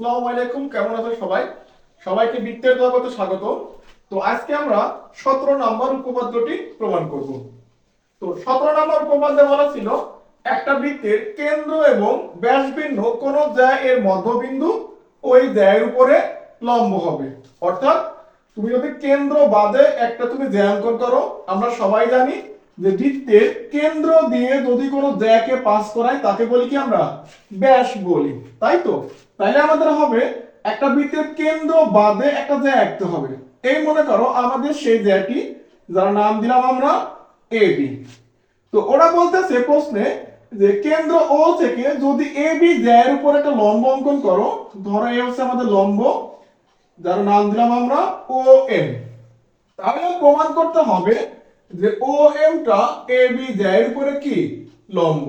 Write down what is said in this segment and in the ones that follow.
আসসালামু আলাইকুম, কেমন আছো সবাই? সবাইকে বৃত্তের জগতে স্বাগত তো আজকে আমরা সতেরো নম্বর উপপাদ্যটি প্রমাণ করব। তো সতেরো নম্বর উপপাদ্যে বলা ছিল, একটা বৃত্তের কেন্দ্র এবং ব্যাসবিন্দু কোন জ্যা এর মধ্যবিন্দু ওই জ্যায়ের উপরে লম্ব হবে। অর্থাৎ তুমি যদি কেন্দ্র বাদে একটা তুমি জ্যা অঙ্কন করো, আমরা সবাই জানি যে বৃত্তের কেন্দ্র দিয়ে যদি কোনো জ্যাকে পাস করায় তাকে বলি কি আমরা? ব্যাস বলি। তাই তো? তাইলে আমাদের হবে একটা বৃত্তের কেন্দ্র বাদে একটা জ্যা আঁকতে হবে। এই মনে করো আমাদের সেই জ্যাটি, যার নাম দিলাম আমরা এ বি। তো ওরা বলতেছে প্রশ্নে যে কেন্দ্র ও থেকে যদি এ বি জ্যায়ের উপর একটা লম্ব অঙ্কন করো, ধরো এই হচ্ছে আমাদের লম্ব, যার নাম দিলাম আমরা ও এম। তাহলে প্রমাণ করতে হবে যে ও এমটা এ বি জ্যায়ের উপরে কি? লম্ব।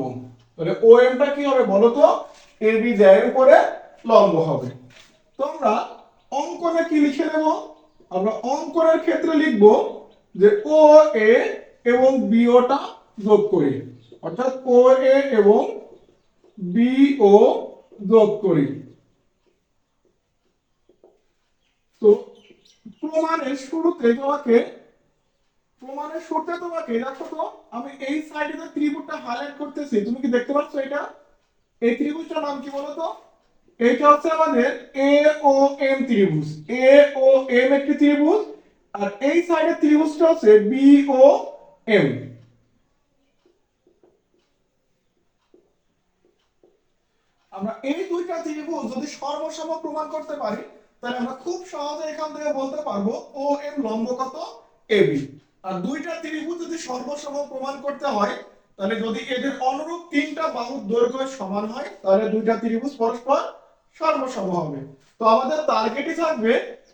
তাহলে ও এমটা কি হবে বলো তো? এ বি জ্যায়ের উপরে লম্ব হবে। তো আমরা অঙ্কনে কি লিখে নেব? আমরা অঙ্কনের ক্ষেত্রে লিখব যে ও এ এবং বিওটা যোগ করি। অর্থাৎ ও এ এবং বি ও যোগ করি। তো প্রমাণের শুরুতে তোমাকে, প্রমাণের শুরুতে তোমাকে, দেখো তো, আমি এই সাইডে ত্রিভুজটা হাইলাইট করতেছি, তুমি কি দেখতে পাচ্ছ এটা? এই ত্রিভুজটার নাম কি বলো তো? এটা হচ্ছে আমাদের এ ও এম ত্রিভুজ। এ ও এম একটি ত্রিভুজ, আর এই সাইডের ত্রিভুজটা হচ্ছে বি ও এম আমরা এই দুইটা ত্রিভুজ যদি সর্বসম প্রমাণ করতে পারি, তাহলে আমরা খুব সহজে এখান থেকে বলতে পারব ও এম লম্ব কত? এবি আর দুইটা ত্রিভুজ যদি সর্বসম প্রমাণ করতে হয়, তাহলে যদি এদের অনুরূপ তিনটা বাহুর দৈর্ঘ্য সমান হয়, তাহলে দুইটা ত্রিভুজ পরস্পর সর্বসম হবে। তো আমাদের টার্গেটই থাকবে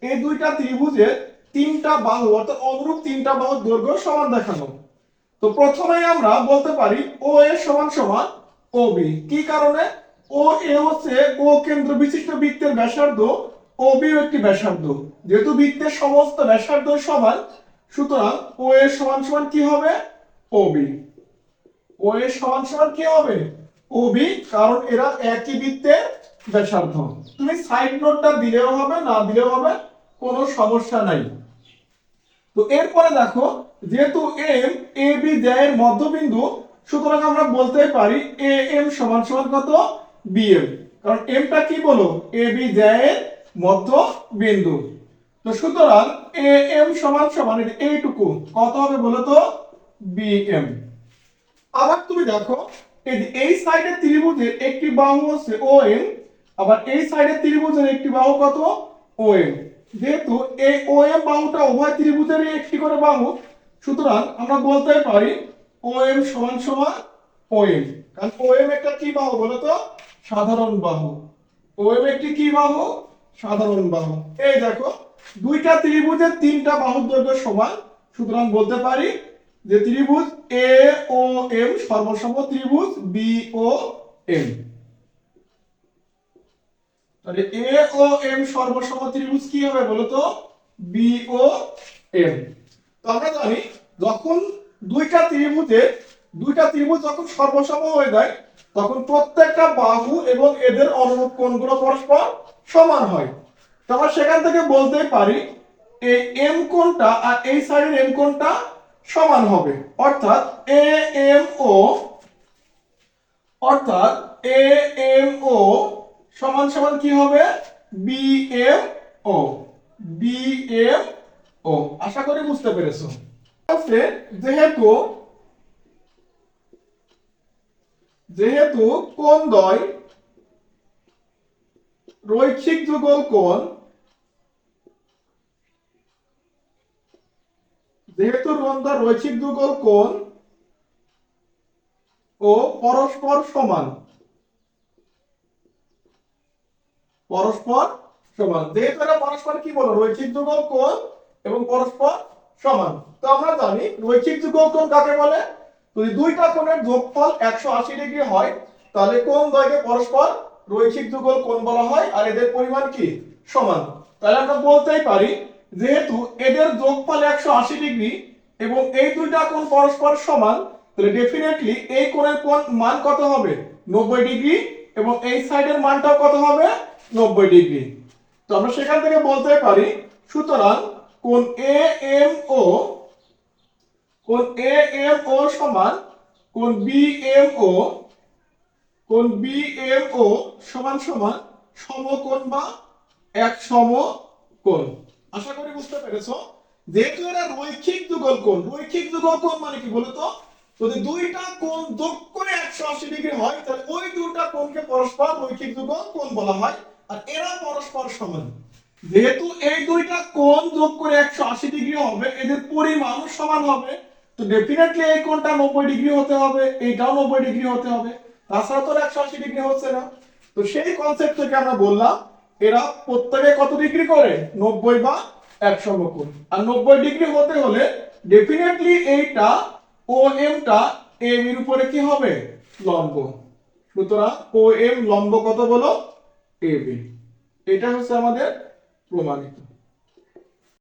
এই দুইটা ত্রিভুজের তিনটা বাহু, অর্থাৎ অনুরূপ তিনটা বাহুর দৈর্ঘ্য সমান দেখানো। তো প্রথমে আমরা বলতে পারি ও এ সমান সমান ও বি। কি কারণে? ও এ হচ্ছে ও কেন্দ্র বিশিষ্ট বৃত্তের ব্যাসার্ধ, ও বি একটি ব্যাসার্ধ। যেহেতু বৃত্তের সমস্ত ব্যাসার্ধ সমান, সুতরাং ও এর সমান সমান কি হবে? ও বি। ও এর সমান সমান কি হবে? ও বি, কারণ এরা একই বৃত্তের ব্যাসার্ধ তুমি সাইড নোটটা দিলেও হবে, না দিলেও হবে, কোনো সমস্যা নাই। তো এরপরে দেখো, যেহেতু এম এ বি জ্যায়ের মধ্যবিন্দু, সুতরাং আমরা বলতে পারি এ এম সমান সমান কত? বি এম কারণ এমটা কি বলো? এ বি জ্যায়ের মধ্যবিন্দু। তো সুতরাং এ এম সমান সমান এইটুকু। কত হবে বলো তো? বি এম আবার তুমি দেখো, এই সাইডের ত্রিভুজের একটি বাহু হচ্ছে ও এম আবার এই সাইডের ত্রিভুজের একটি বাহু কত? ও এম যেহেতু এই ও এম বাহুটা উভয় ত্রিভুজেরই একটি করে বাহু, সুতরাং আমরা বলতে পারি ও এম সমান সমান ও এম কারণ ও এম একটা কি বাহু বলো তো? সাধারণ বাহু। ও এম একটি কি বাহু? সাধারণ বাহু। এই দেখো, দুইটা ত্রিভুজের তিনটা বাহুর দৈর্ঘ্য সমান, সুতরাং বলতে পারি যে ত্রিভুজ এ ও এম সর্বসম ত্রিভুজ বি ও এম তাহলে এ ও এম সর্বসম ত্রিভুজ কি হবে বলতো? B O M. তো আমরা জানি যখন দুইটা ত্রিভুজে, দুইটা ত্রিভুজ যখন সর্বসম হয়ে যায়, তখন প্রত্যেকটা বাহু এবং এদের অনুরূপ কোণগুলো পরস্পর সমান হয়। তো সেখান থেকে বলতে পারি এই এম কোণটা আর এই সাইডের এম কোণটা সমান হবে। অর্থাৎ এ এম ও, অর্থাৎ এ এম ও সমান সমান কি হবে? B M O B M O আশা করি বুঝতে পেরেছ। যেহেতু যেহেতু কোন দয় রৈখিক যুগল কোণ, যেহেতু রন্দা রৈখিক যুগল কোণ ও পরস্পর সমান পরস্পর সমান। যেহেতু এরা পরস্পর কি বলো? রৈখিক যুগল কোণ এবং পরস্পর সমান। তো আমরা জানি রৈখিক যুগল কোণ কাকে বলে? যদি দুইটা কোণের যোগফল একশো আশি ডিগ্রি হয়, তাহলে কোন দ্বয়কে পরস্পর রৈখিক যুগল কোণ বলা হয় আর এদের পরিমাণ কি? সমান। তাহলে আমরা বলতেই পারি, যেহেতু এদের যোগফল একশো আশি ডিগ্রি এবং এই দুইটা কোণ পরস্পর সমান, তাহলে ডেফিনেটলি এই কোণের কোণ মান কত হবে? নব্বই ডিগ্রি এবং এই সাইডের মানটাও কত হবে? নব্বই ডিগ্রি। তো আমরা সেখান থেকে বলতে পারি, সুতরাং কোন এ এম ও কোন এ এম ও সমান কোন বি এম ও কোন বি এম ও সমান সমান সমকোণ বা এক সমকোণ। আশা করি বুঝতে পেরেছ? যেহেতু এরা রৈখিক যুগল কোণ, রৈখিক যুগল কোণ মানে কি বলতো? যদি দুইটা কোণ যোগ করে একশো আশি ডিগ্রি হয়, তাহলে ওই দুইটা কোণকে পরস্পর রৈখিক যুগল কোণ বলা হয়। আর এরা পরস্পর সমান। যেহেতু এই দুইটা কোণ যোগ করে একশো আশি ডিগ্রি হবে, এদের পরিমাণ সমান হবে। তো ডেফিনেটলি এই কোণটা নব্বই ডিগ্রি হতে হবে, এইটাও নব্বই ডিগ্রি হতে হবে। তাছাড়া তো একশো আশি ডিগ্রি হচ্ছে না। তো সেই কনসেপ্ট থেকে আমরা বললাম, এরা প্রত্যেকে কত ডিগ্রি করে? নব্বই বা একশো কোণ আর নব্বই ডিগ্রি হতে হলে ডেফিনেটলি এইটা ও এমটা এম এর উপরে কি হবে? লম্ব। সুতরাং ও এম লম্ব কত বলো? বি এটা হচ্ছে আমাদের প্রমাণিত।